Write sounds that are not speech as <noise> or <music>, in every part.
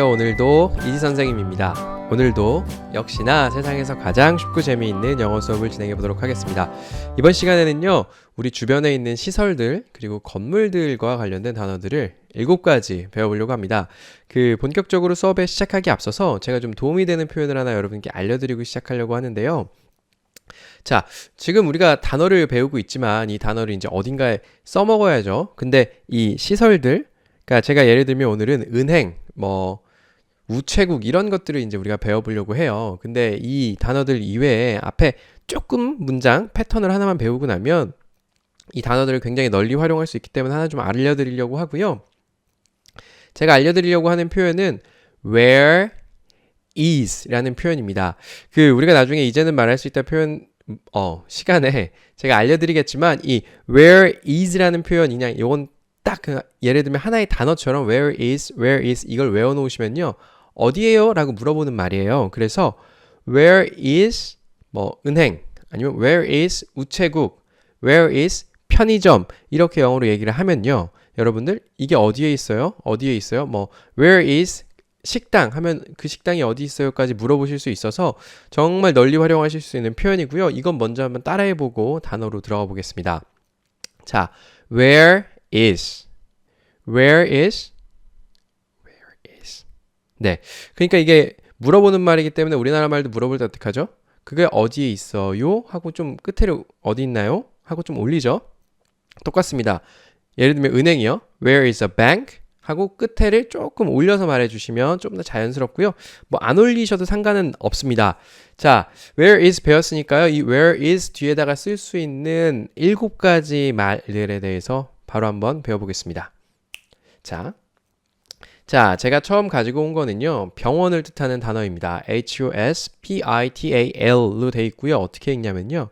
오늘도 이지 선생님입니다. 오늘도 역시나 세상에서 가장 쉽고 재미있는 영어 수업을 진행해 보도록 하겠습니다. 이번 시간에는요, 우리 주변에 있는 시설들 그리고 건물들과 관련된 단어들을 일곱 가지 배워보려고 합니다. 그 본격적으로 수업에 시작하기 앞서서 제가 좀 도움이 되는 표현을 하나 여러분께 알려드리고 시작하려고 하는데요. 자, 지금 우리가 단어를 배우고 있지만 이 단어를 이제 어딘가에 써먹어야죠. 근데 이 시설들, 그러니까 제가 예를 들면 오늘은 은행, 뭐 우체국 이런 것들을 이제 우리가 배워보려고 해요. 근데 이 단어들 이외에 앞에 조금 문장 패턴을 하나만 배우고 나면 이 단어들을 굉장히 널리 활용할 수 있기 때문에 하나 좀 알려드리려고 하고요. 제가 알려드리려고 하는 표현은 where is라는 표현입니다. 그 우리가 나중에 이제는 말할 수 있다 표현 어 시간에 제가 알려드리겠지만 이 where is라는 표현이냐 이건 딱 그 예를 들면 하나의 단어처럼 where is, where is 이걸 외워놓으시면요 어디에요? 라고 물어보는 말이에요. 그래서 where is 뭐 은행 아니면 where is 우체국, where is 편의점 이렇게 영어로 얘기를 하면요 여러분들 이게 어디에 있어요? 어디에 있어요? 뭐 where is 식당 하면 그 식당이 어디 있어요까지 물어보실 수 있어서 정말 널리 활용하실 수 있는 표현이고요. 이건 먼저 한번 따라해 보고 단어로 들어가 보겠습니다. 자, where is. Where is? 네. 그러니까 이게 물어보는 말이기 때문에 우리나라 말도 물어볼 때 어떻게 하죠? 그게 어디에 있어요? 하고 좀 끝에를 어디 있나요? 하고 좀 올리죠. 똑같습니다. 예를 들면 은행이요. Where is a bank? 하고 끝에를 조금 올려서 말해주시면 좀 더 자연스럽고요. 뭐 안 올리셔도 상관은 없습니다. 자, where is 배웠으니까요. 이 where is 뒤에다가 쓸 수 있는 일곱 가지 말들에 대해서 바로 한번 배워보겠습니다. 자, 자, 제가 처음 가지고 온 거는요. 병원을 뜻하는 단어입니다. H-O-S-P-I-T-A-L로 돼 있고요. 어떻게 읽냐면요.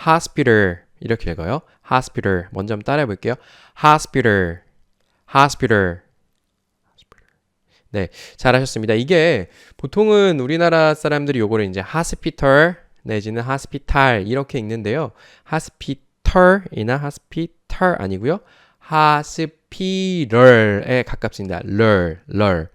hospital 이렇게 읽어요. hospital. 먼저 한번 따라해 볼게요. hospital. hospital. 네, 잘하셨습니다. 이게 보통은 우리나라 사람들이 요거를 이제 hospital 내지는 hospital 이렇게 읽는데요. hospital이나 hospital 아니고요. Hospital에 가깝습니다. 럴, 럴.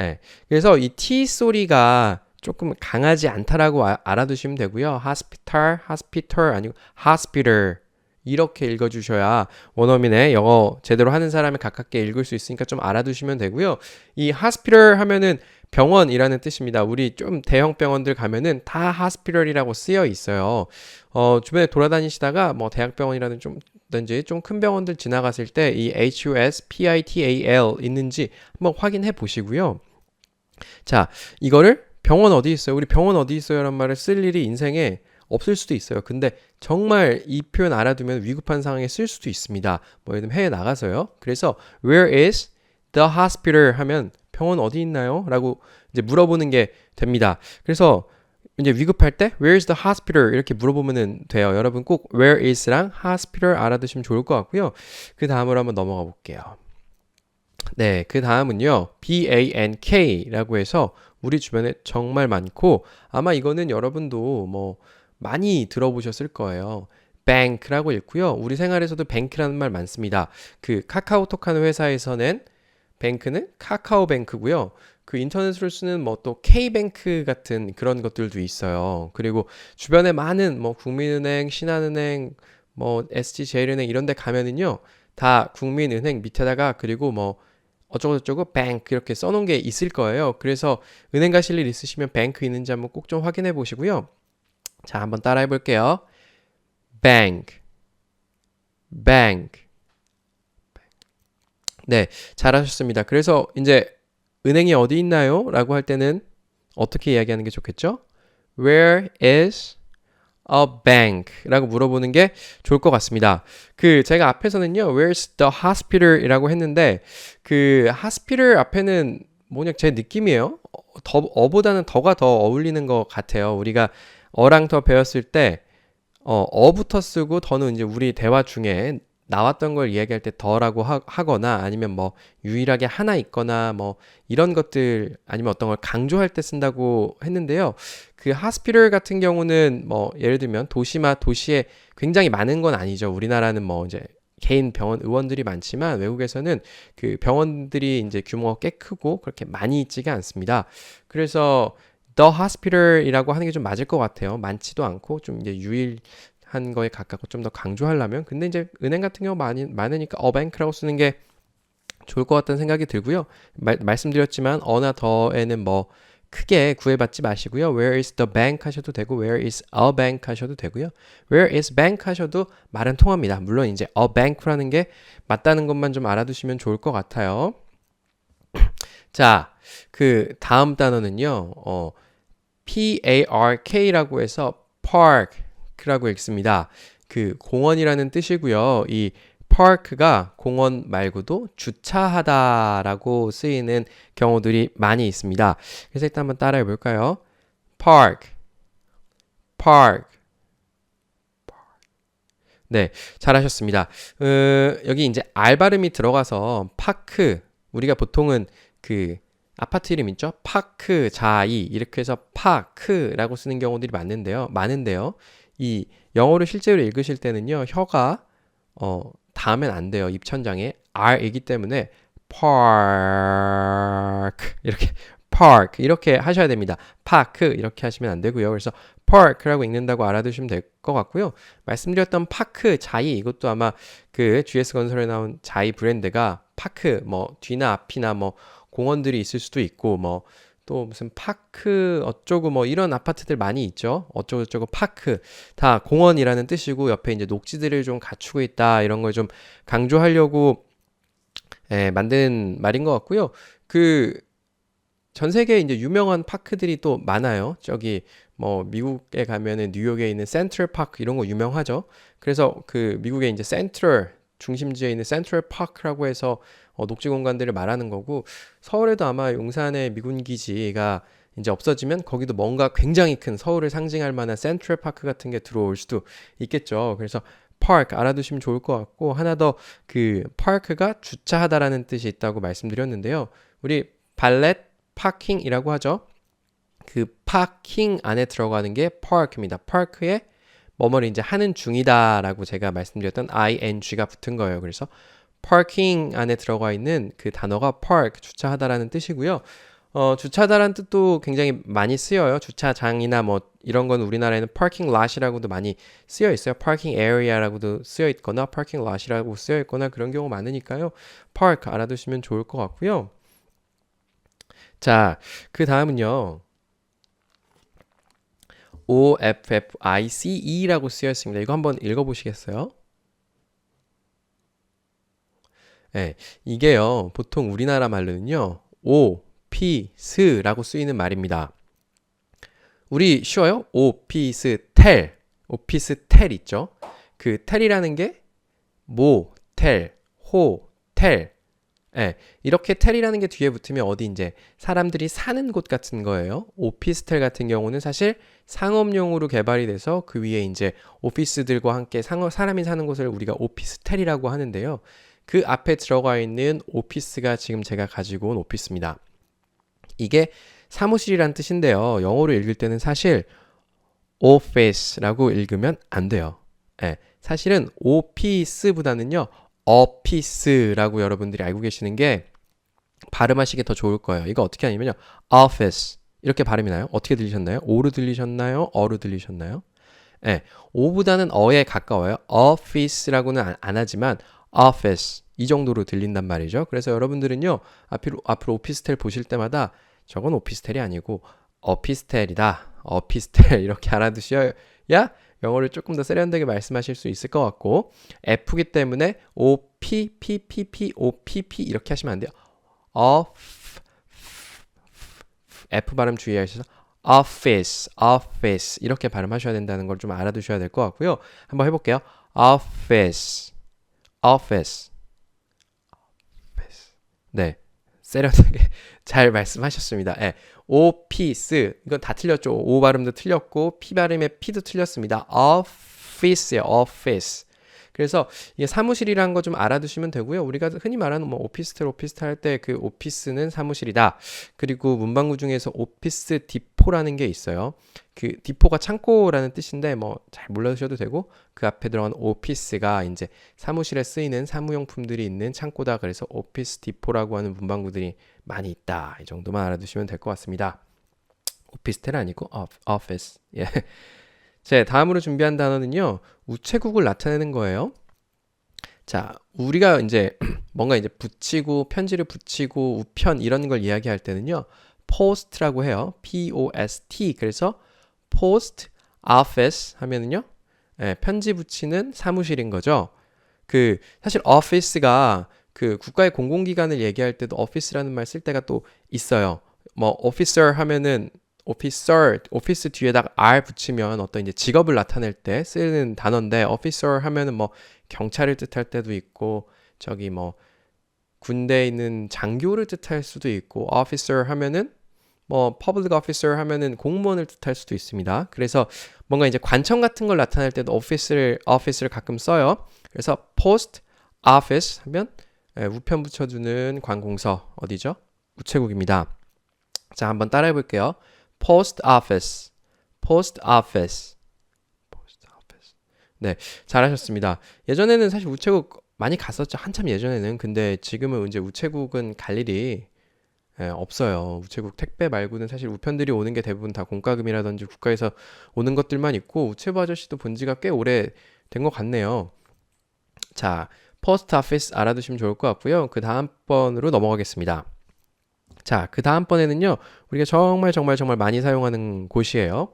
예. 그래서 이 T 소리가 조금 강하지 않다라고 아, 알아두시면 되고요. hospital, hospital 아니고 hospital 이렇게 읽어주셔야 원어민의 영어 제대로 하는 사람이 가깝게 읽을 수 있으니까 좀 알아두시면 되고요. 이 hospital 하면은 병원이라는 뜻입니다. 우리 좀 대형 병원들 가면은 다 hospital이라고 쓰여 있어요. 어, 주변에 돌아다니시다가 뭐 대학병원이라는 좀 든지 좀 큰 병원들 지나갔을 때 이 HUSPITAL 있는지 한번 확인해 보시고요. 자, 이거를 병원 어디 있어요? 우리 병원 어디 있어요? 라는 말을 쓸 일이 인생에 없을 수도 있어요. 근데 정말 이 표현 알아두면 위급한 상황에 쓸 수도 있습니다. 뭐 예를 들면 해외 나가서요. 그래서 where is the hospital 하면 병원 어디 있나요? 라고 이제 물어보는 게 됩니다. 그래서 이제 위급할 때 where is the hospital 이렇게 물어보면 돼요. 여러분 꼭 where is랑 hospital 알아두시면 좋을 것 같고요. 그 다음으로 한번 넘어가 볼게요. 네, 그 다음은요. BANK라고 해서 우리 주변에 정말 많고 아마 이거는 여러분도 뭐 많이 들어보셨을 거예요. bank라고 읽고요. 우리 생활에서도 bank라는 말 많습니다. 그 카카오톡 하는 회사에서는 뱅크는 카카오뱅크고요. 그 인터넷으로 쓰는 뭐 또 K뱅크 같은 그런 것들도 있어요. 그리고 주변에 많은 뭐 국민은행, 신한은행, 뭐 SG제일은행 이런 데 가면은요. 다 국민은행 밑에다가 그리고 뭐 어쩌고저쩌고 뱅크 이렇게 써놓은 게 있을 거예요. 그래서 은행 가실 일 있으시면 뱅크 있는지 한번 꼭 좀 확인해 보시고요. 자, 한번 따라해 볼게요. bank, bank. 네, 잘하셨습니다. 그래서 이제 은행이 어디 있나요? 라고 할 때는 어떻게 이야기하는 게 좋겠죠? Where is a bank? 라고 물어보는 게 좋을 것 같습니다. 그 제가 앞에서는요, Where's the hospital? 이라고 했는데 그 hospital 앞에는 뭐냐 제 느낌이에요. 더 어보다는 더가 더 어울리는 것 같아요. 우리가 어랑 더 배웠을 때 어, 어부터 쓰고 더는 이제 우리 대화 중에 나왔던 걸 이야기할 때 더라고 하, 거나 아니면 뭐 유일하게 하나 있거나 뭐 이런 것들 아니면 어떤 걸 강조할 때 쓴다고 했는데요. 그 하스피럴 같은 경우는 뭐 예를 들면 도시마 도시에 굉장히 많은 건 아니죠. 우리나라는 뭐 이제 개인 병원 의원들이 많지만 외국에서는 그 병원들이 이제 규모가 꽤 크고 그렇게 많이 있지가 않습니다. 그래서 the hospital이라고 하는 게 좀 맞을 것 같아요. 많지도 않고 좀 이제 유일 한 거에 가깝고 좀 더 강조하려면 근데 이제 은행 같은 경우 많이 많으니까 a bank라고 쓰는 게 좋을 것 같다는 생각이 들고요. 말, 말씀드렸지만 어나 더에는 뭐 크게 구애받지 마시고요. Where is the bank 하셔도 되고 Where is a bank 하셔도 되고요. Where is bank 하셔도 말은 통합니다. 물론 이제 a bank라는 게 맞다는 것만 좀 알아두시면 좋을 것 같아요. <clears throat> 자, 그 다음 단어는요. 어, P-A-R-K라고 해서 park 라고 읽습니다. 그 공원이라는 뜻이고요. 이 park가 공원 말고도 주차하다라고 쓰이는 경우들이 많이 있습니다. 그래서 일단 한번 따라해 볼까요? park, park. 네, 잘하셨습니다. 어, 여기 이제 알 발음이 들어가서 파크 우리가 보통은 그 아파트 이름 있죠? 파크 자이 이렇게 해서 파크라고 쓰는 경우들이 많은데요. 많은데요. 이 영어를 실제로 읽으실 때는요. 혀가 어 닿으면 안 돼요. 입천장에 R이기 때문에 park 이렇게 park 이렇게 하셔야 됩니다. 파크 이렇게 하시면 안 되고요. 그래서 park라고 읽는다고 알아두시면 될 것 같고요. 말씀드렸던 파크 자이 이것도 아마 그 GS 건설에 나온 자이 브랜드가 파크 뭐 뒤나 앞이나 뭐 공원들이 있을 수도 있고 뭐 또 무슨 파크 어쩌고 뭐 이런 아파트들 많이 있죠. 어쩌고 저쩌고 파크 다 공원이라는 뜻이고 옆에 이제 녹지들을 좀 갖추고 있다 이런 걸 좀 강조하려고 예, 만든 말인 것 같고요. 그 전 세계에 이제 유명한 파크들이 또 많아요. 저기 뭐 미국에 가면은 뉴욕에 있는 센트럴 파크 이런 거 유명하죠. 그래서 그 미국에 이제 센트럴 중심지에 있는 센트럴 파크라고 해서 어, 녹지 공간들을 말하는 거고 서울에도 아마 용산의 미군 기지가 이제 없어지면 거기도 뭔가 굉장히 큰 서울을 상징할 만한 센트럴 파크 같은 게 들어올 수도 있겠죠. 그래서 park 알아두시면 좋을 것 같고 하나 더 그 park가 주차하다라는 뜻이 있다고 말씀드렸는데요. 우리 발렛 파킹이라고 하죠. 그 파킹 안에 들어가는 게 park입니다. park에 뭐뭐를 이제 하는 중이다라고 제가 말씀드렸던 ing가 붙은 거예요. 그래서 parking 안에 들어가 있는 그 단어가 park 주차하다라는 뜻이고요. 어, 주차다라는 뜻도 굉장히 많이 쓰여요. 주차장이나 뭐 이런 건 우리나라에는 parking lot이라고도 많이 쓰여 있어요. parking area라고도 쓰여 있거나 parking lot이라고 쓰여 있거나 그런 경우 많으니까요. park 알아두시면 좋을 것 같고요. 자, 그 다음은요. OFFICE라고 쓰여 있습니다. 이거 한번 읽어보시겠어요? 네, 이게요, 보통 우리나라 말로는요, 오 피 스 라고 쓰이는 말입니다. 우리 쉬워요? 오피스 텔, 오피스 텔 있죠? 그 텔이라는 게 모텔, 호텔, 예, 이렇게 텔이라는 게 뒤에 붙으면 어디 이제 사람들이 사는 곳 같은 거예요. 오피스텔 같은 경우는 사실 상업용으로 개발이 돼서 그 위에 이제 오피스들과 함께 상업, 사람이 사는 곳을 우리가 오피스텔이라고 하는데요. 그 앞에 들어가 있는 오피스가 지금 제가 가지고 온 오피스입니다. 이게 사무실이란 뜻인데요. 영어로 읽을 때는 사실 office라고 읽으면 안 돼요. 예, 사실은 오피스보다는요. office라고 여러분들이 알고 계시는 게 발음하시기 더 좋을 거예요. 이거 어떻게 하냐면요. office 이렇게 발음이 나요? 어떻게 들리셨나요? 오로 들리셨나요? 어로 들리셨나요? 예, 오보다는 어에 가까워요. office라고는 안, 안 하지만 office 이 정도로 들린단 말이죠. 그래서 여러분들은요 앞으로 앞으로 오피스텔 보실 때마다 저건 오피스텔이 아니고 어피스텔이다. 어피스텔 <laughs> 이렇게 알아두셔야 영어를 조금 더 세련되게 말씀하실 수 있을 것 같고 F기 때문에 O P P P P O P P 이렇게 하시면 안 돼요. of F 발음 주의하셔서 office, office 이렇게 발음하셔야 된다는 걸 좀 알아두셔야 될 것 같고요. 한번 해볼게요. office, office, office. 네, 세련되게 <laughs> 잘 말씀하셨습니다. 네, office 이건 다 틀렸죠. O 발음도 틀렸고 P 발음의 P도 틀렸습니다. office요, office. 그래서 이게 사무실이라는 거 좀 알아두시면 되고요. 우리가 흔히 말하는 뭐 오피스텔, 오피스텔 할 때 그 오피스는 사무실이다. 그리고 문방구 중에서 오피스 디포라는 게 있어요. 그 디포가 창고라는 뜻인데 뭐 잘 몰라주셔도 되고 그 앞에 들어간 오피스가 이제 사무실에 쓰이는 사무용품들이 있는 창고다. 그래서 오피스 디포라고 하는 문방구들이 많이 있다. 이 정도만 알아두시면 될 것 같습니다. 오피스텔 아니고 오피스. 예. 자, 다음으로 준비한 단어는요. 우체국을 나타내는 거예요. 자, 우리가 이제 <clears throat> 뭔가 이제 붙이고 편지를 붙이고 우편 이런 걸 이야기할 때는요. post라고 해요. P O S T. 그래서 post office 하면은요. 예, 편지 붙이는 사무실인 거죠. 그 사실 office가 그 국가의 공공기관을 얘기할 때도 office라는 말 쓸 때가 또 있어요. 뭐 officer 하면은 officer, office 뒤에다가 r 붙이면 어떤 이제 직업을 나타낼 때 쓰는 단어인데 officer 하면은 뭐 경찰을 뜻할 때도 있고 저기 뭐 군대에 있는 장교를 뜻할 수도 있고 officer 하면은 뭐 public officer 하면은 공무원을 뜻할 수도 있습니다. 그래서 뭔가 이제 관청 같은 걸 나타낼 때도 office를 office를 가끔 써요. 그래서 post office 하면 예, 우편 붙여주는 관공서 어디죠? 우체국입니다. 자, 한번 따라해 볼게요. Post office, post office, post office. 네, 잘하셨습니다. 예전에는 사실 우체국 많이 갔었죠. 한참 예전에는. 근데 지금은 이제 우체국은 갈 일이 예, 없어요. 우체국 택배 말고는 사실 우편들이 오는 게 대부분 다 공과금이라든지 국가에서 오는 것들만 있고 우체부 아저씨도 본 지가 꽤 오래 된 것 같네요. 자, 포스트 오피스 알아두시면 좋을 것 같고요. 그 다음 번으로 넘어가겠습니다. 자, 그 다음번에는요, 우리가 정말 정말 정말 많이 사용하는 곳이에요.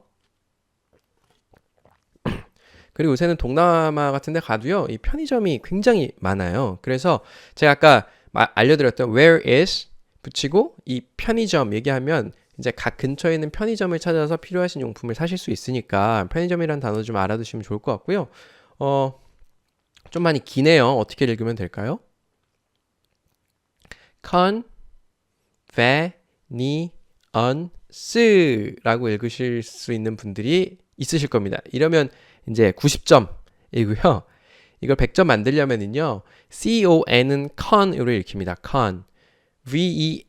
<clears throat> 그리고 요새는 동남아 같은 데 가도요, 이 편의점이 굉장히 많아요. 그래서 제가 아까 알려드렸던 where is 붙이고 이 편의점 얘기하면 이제 각 근처에 있는 편의점을 찾아서 필요하신 용품을 사실 수 있으니까 편의점이라는 단어 좀 알아두시면 좋을 것 같고요. 어, 좀 많이 기네요. 어떻게 읽으면 될까요? Convenience라고 읽으실 수 있는 분들이 있으실 겁니다. 이러면 이제 90점이고요. 이걸 100점 만들려면은요. con은 con으로 읽힙니다. con. ven이요.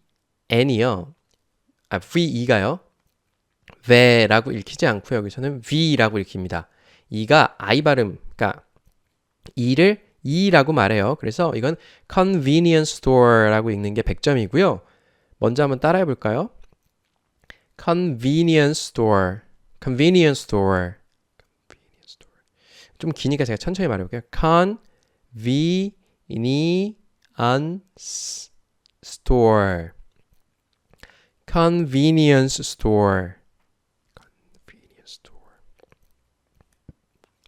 아, ve가요. ve라고 읽히지 않고요. 여기서는 v라고 읽힙니다. 이가 i 발음, 그러니까 이를 이라고 말해요. 그래서 이건 convenience store라고 읽는 게 100점이고요. 먼저 한번 따라해 볼까요? convenience store. convenience store. 좀 기니까 제가 천천히 말해 볼게요. convenience store. convenience store. convenience store.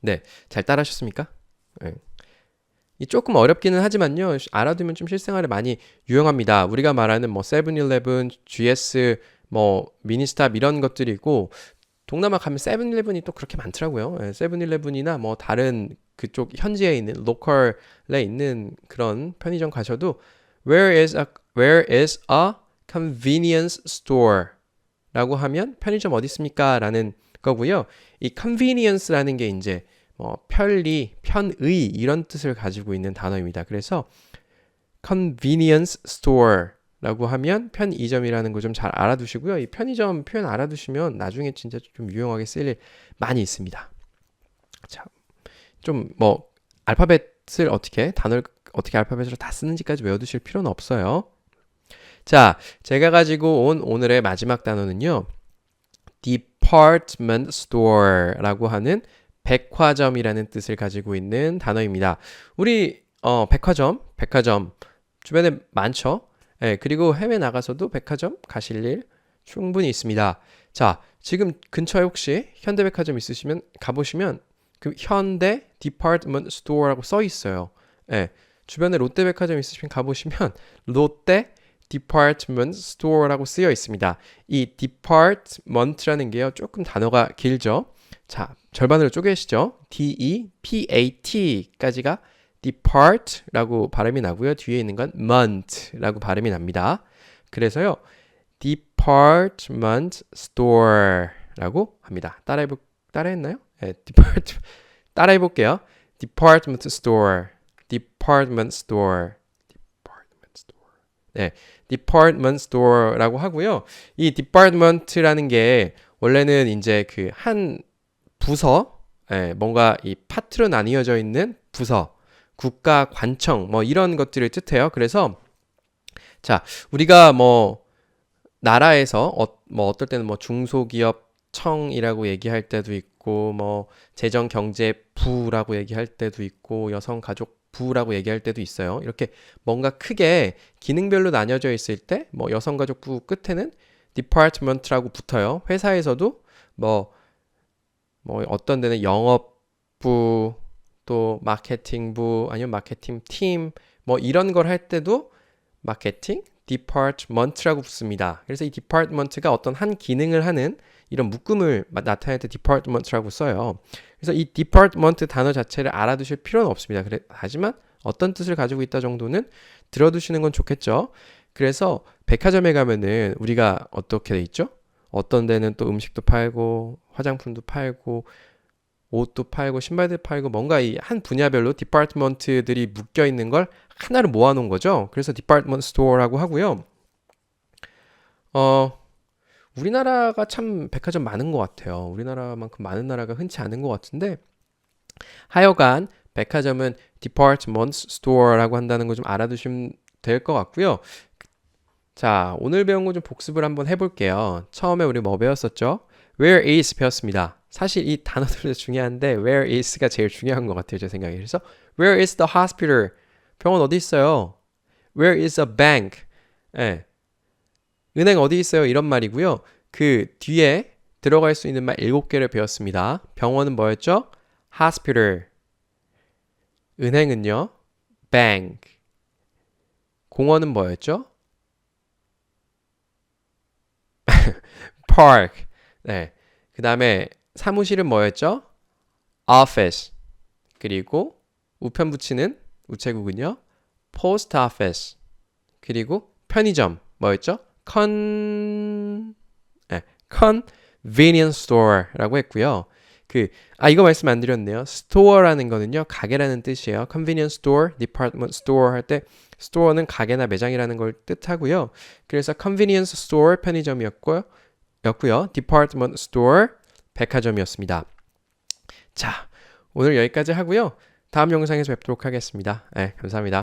네, 잘 따라하셨습니까? 조금 어렵기는 하지만요. 알아두면 좀 실생활에 많이 유용합니다. 우리가 말하는 뭐 세븐일레븐, GS, 뭐 미니스탑 이런 것들이 있고 동남아 가면 세븐일레븐이 또 그렇게 많더라고요. 예, 세븐일레븐이나 뭐 다른 그쪽 현지에 있는 로컬에 있는 그런 편의점 가셔도 where is a where is a convenience store 라고 하면 편의점 어디 있습니까? 라는 거고요. 이 convenience라는 게 이제 뭐 편리, 편의 이런 뜻을 가지고 있는 단어입니다. 그래서 convenience store라고 하면 편의점이라는 거 좀 잘 알아두시고요. 이 편의점 표현 알아두시면 나중에 진짜 좀 유용하게 쓰일 일 많이 있습니다. 자, 좀 뭐 알파벳을 어떻게 단어를 어떻게 알파벳으로 다 쓰는지까지 외워두실 필요는 없어요. 자, 제가 가지고 온 오늘의 마지막 단어는요. department store라고 하는 백화점이라는 뜻을 가지고 있는 단어입니다. 우리 어, 백화점, 백화점 주변에 많죠. 예, 그리고 해외 나가서도 백화점 가실 일 충분히 있습니다. 자, 지금 근처에 혹시 현대백화점 있으시면 가보시면 그 현대 디파트먼트 스토어라고 써 있어요. 예, 주변에 롯데백화점 있으시면 가보시면 <laughs> 롯데 디파트먼트 스토어라고 쓰여 있습니다. 이 디파트먼트라는 게요 조금 단어가 길죠. 자, 절반으로 쪼개시죠. D-E-P-A-T까지가 depart라고 발음이 나고요. 뒤에 있는 건 month라고 발음이 납니다. 그래서요. department store라고 합니다. 따라해 보 따라했나요? 네, depart 따라해 볼게요. department store, department store, department store. 네, department store라고 하고요. 이 department라는 게 원래는 이제 그 한 부서, 예, 뭔가 이 파트로 나뉘어져 있는 부서, 국가 관청 뭐 이런 것들을 뜻해요. 그래서 자, 우리가 뭐 나라에서 어, 뭐 어떨 때는 뭐 중소기업 청이라고 얘기할 때도 있고 뭐 재정 경제 부라고 얘기할 때도 있고 여성 가족 부라고 얘기할 때도 있어요. 이렇게 뭔가 크게 기능별로 나뉘어져 있을 때 뭐 여성 가족부 끝에는 department라고 붙어요. 회사에서도 뭐, 뭐 어떤 데는 영업부 또 마케팅부 아니면 마케팅 팀 뭐 이런 걸 할 때도 마케팅 department라고 붙습니다. 그래서 이 department가 어떤 한 기능을 하는 이런 묶음을 마- 나타낼 때 department라고 써요. 그래서 이 department 단어 자체를 알아두실 필요는 없습니다. 그래, 하지만 어떤 뜻을 가지고 있다 정도는 들어두시는 건 좋겠죠. 그래서 백화점에 가면은 우리가 어떻게 돼 있죠? 어떤 데는 또 음식도 팔고 화장품도 팔고 옷도 팔고 신발도 팔고 뭔가 이 한 분야별로 디파트먼트들이 묶여 있는 걸 하나로 모아 놓은 거죠. 그래서 디파트먼트 스토어라고 하고요. 어 우리나라가 참 백화점 많은 것 같아요. 우리나라만큼 많은 나라가 흔치 않은 것 같은데 하여간 백화점은 디파트먼트 스토어라고 한다는 거 좀 알아두시면 될 것 같고요. 자, 오늘 배운 거 좀 복습을 한번 해볼게요. 처음에 우리 뭐 배웠었죠? Where is 배웠습니다. 사실 이 단어들도 중요한데 Where is가 제일 중요한 것 같아요, 제 생각에. 그래서 Where is the hospital? 병원 어디 있어요? Where is a bank? 예. 은행 어디 있어요? 이런 말이고요. 그 뒤에 들어갈 수 있는 말 7개를 배웠습니다. 병원은 뭐였죠? hospital. 은행은요? bank. 공원은 뭐였죠? Park. 네. 그 다음에 사무실은 뭐였죠? office. 그리고 우편 붙이는 우체국은요? post office. 그리고 편의점 뭐였죠? con 네, convenience store라고 했고요. 그 아 이거 말씀 안 드렸네요. store라는 거는요 가게라는 뜻이에요. convenience store, department store 할 때 store는 가게나 매장이라는 걸 뜻하고요. 그래서 convenience store 편의점이었고요. 였고요. department store 백화점이었습니다. 자, 오늘 여기까지 하고요. 다음 영상에서 뵙도록 하겠습니다. 네, 감사합니다.